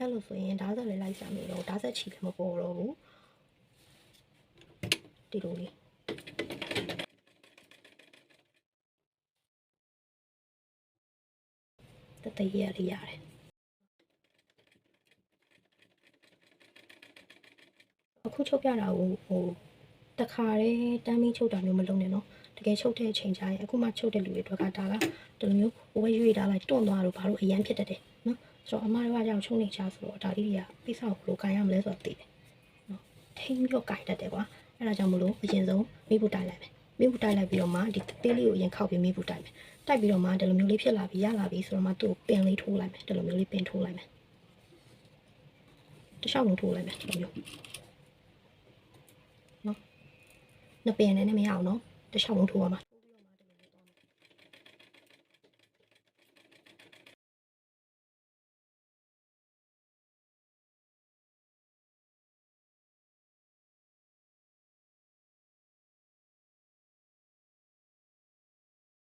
အဲ့လိုဆိုရင်ဓာတ်ဆက်လေးလိုက်ရှာမယ်တော့ဓာတ်ဆက်ချီလည်းမပေါ်တော့ဘူးဒီလိုလေးတတရရလေးရတယ်အခုချုပ်ပြတာကိုဟိုတခါတည်းတမ်းမီချုပ်တာမျိုးမလုပ်နဲ့နော်တကယ်ချုပ်တဲ့အချိန်ကျရင်အခုမှချုပ်တဲ့လူတွေအတွက်ကဒါကဒီလိုမျိုးဝဲရွေးတာလိုက်တွန့်သွားတော့ဘာလို့အရန်ဖြစ်တတ်တယ် နော်ဆိုတော့အမတို့ကကြောင့်ချုံနေချဆိုတော့ဒါလေးတွေကပိစောက်ဘယ်လိုကန်ရမလဲဆိုတော့သိတယ်နော်ထိမ့်ပြီးတော့ကန်တတ်တယ်ကွာအဲ့ဒါကြောင့်မလို့အရင်ဆုံးမိဖို့တိုက်လိုက်မယ်မိဖို့တိုက်လိုက်ပြီးတော့မှဒီသေးလေးကိုအရင်ခောက်ပြီးမိဖို့တိုက်မယ်တိုက်ပြီးတော့မှဒီလိုမျိုးလေးဖြစ်လာပြီးရလာပြီးဆိုတော့မှသူ့ကိုပင်လေးထိုးလိုက်မယ်ဒီလိုမျိုးလေးပင်ထိုးလိုက်မယ်တစ်လျှောက်လုံးထိုးလိုက်မယ်ဒီလိုမျိုးနော်နှစ်ပင်နဲ့မရအောင်နော်တစ်လျှောက်လုံးထိုးရမှာ